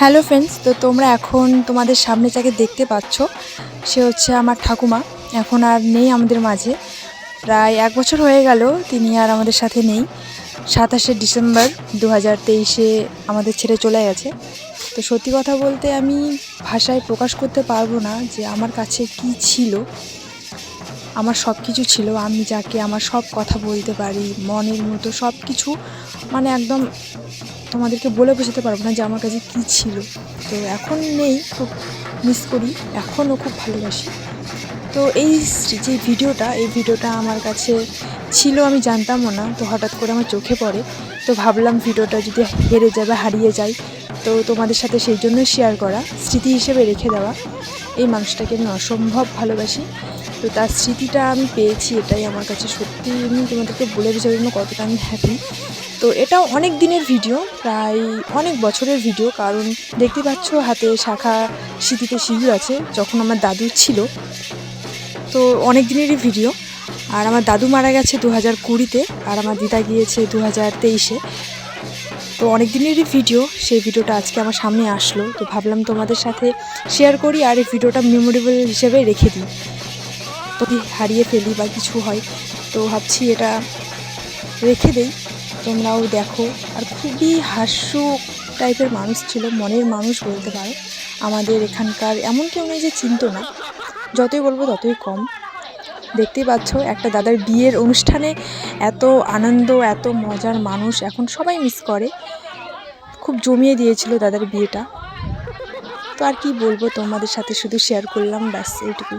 Hello friends, তো তোমরা এখন তোমাদের সামনে যাকে দেখতে পাচ্ছ, সে হচ্ছে আমার ঠাকুমা। এখন আর নেই আমাদের মাঝে। প্রায় এক বছর হয়ে গেল, তিনি আর আমাদের সাথে নেই। সাতাশে ডিসেম্বর দু হাজার তেইশে আমাদের ছেড়ে চলে গেছে। তো সত্যি কথা বলতে আমি ভাষায় প্রকাশ করতে পারব না যে আমার কাছে কি ছিল। আমার সব কিছু ছিল, আমি যাকে আমার সব কথা বলতে পারি, মনের মতো সব কিছু মানে একদম তোমাদেরকে বলে বোঝাতে পারব না যে আমার কাছে কী ছিল। তো এখন নেই, খুব মিস করি, এখনও খুব ভালোবাসি। তো এই যে ভিডিওটা, এই ভিডিওটা আমার কাছে ছিল, আমি জানতামও না, তো হঠাৎ করে আমার চোখে পড়ে। তো ভাবলাম ভিডিওটা যদি হেরে যাবে হারিয়ে যায়, তো তোমাদের সাথে সেই জন্যই শেয়ার করা, স্মৃতি হিসেবে রেখে দেওয়া। এই মানুষটাকে আমি অসম্ভব ভালোবাসি। তো তার স্মৃতিটা আমি পেয়েছি, এটাই আমার কাছে সত্যি। আমি তোমাদেরকে বলে বোঝার জন্য কতটা আমি হ্যাপি তো এটাও অনেক দিনের ভিডিও প্রায় অনেক বছরের ভিডিও কারণ দেখতে পাচ্ছ হাতে শাখা স্মৃতিতে সিঁদুর আছে, যখন আমার দাদু ছিল। তো অনেক দিনেরই ভিডিও আর আমার দাদু মারা গেছে দু হাজার কুড়িতে, আর আমার দিদা গিয়েছে দু হাজার তেইশে। তো অনেক দিনেরই ভিডিও সেই ভিডিওটা আজকে আমার সামনে আসলো। তো ভাবলাম তোমাদের সাথে শেয়ার করি, আর এই ভিডিওটা মেমোরেবল হিসেবে রেখে দিই। হারিয়ে ফেলি বা কিছু হয়, তো ভাবছি এটা রেখে দেই। তোমরাও দেখো। আর খুবই হাস্য টাইপের মানুষ ছিল, মনের মানুষ বলতে পারো। আমাদের এখানকার এমন কেউ নেই যে চিনতো না। যতই বলব ততই কম। দেখতেই পাচ্ছ, একটা দাদার বিয়ের অনুষ্ঠানে এত আনন্দ, এত মজার মানুষ এখন সবাই মিস করে। খুব জমিয়ে দিয়েছিল দাদার বিয়েটা। তো আর কি বলব, তোমাদের সাথে শুধু শেয়ার করলাম, ব্যাস, এইটুকুই।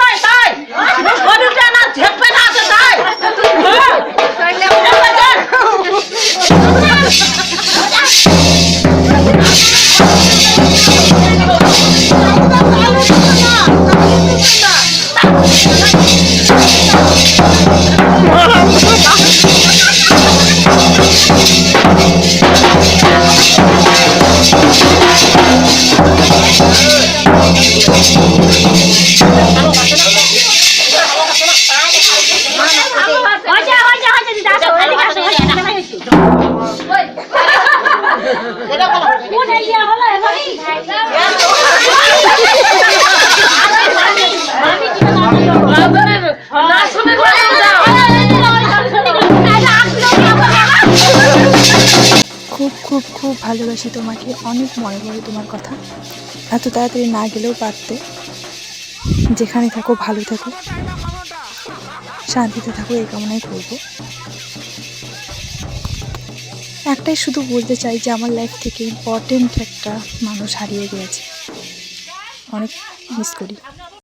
Good. খুব খুব খুব ভালোবাসি তোমাকে। অনেক মনে পড়ে তোমার কথা। এত তাড়াতাড়ি না গেলেও পারতে। যেখানে থাকো, ভালো থাকো। শান্তিতে থাকো, এই কামনাই করব। একটাই শুধু বলতে চাই যে, আমার লাইফ থেকে ইম্পর্টেন্ট একটা মানুষ হারিয়ে গিয়েছে। অনেক মিস করি।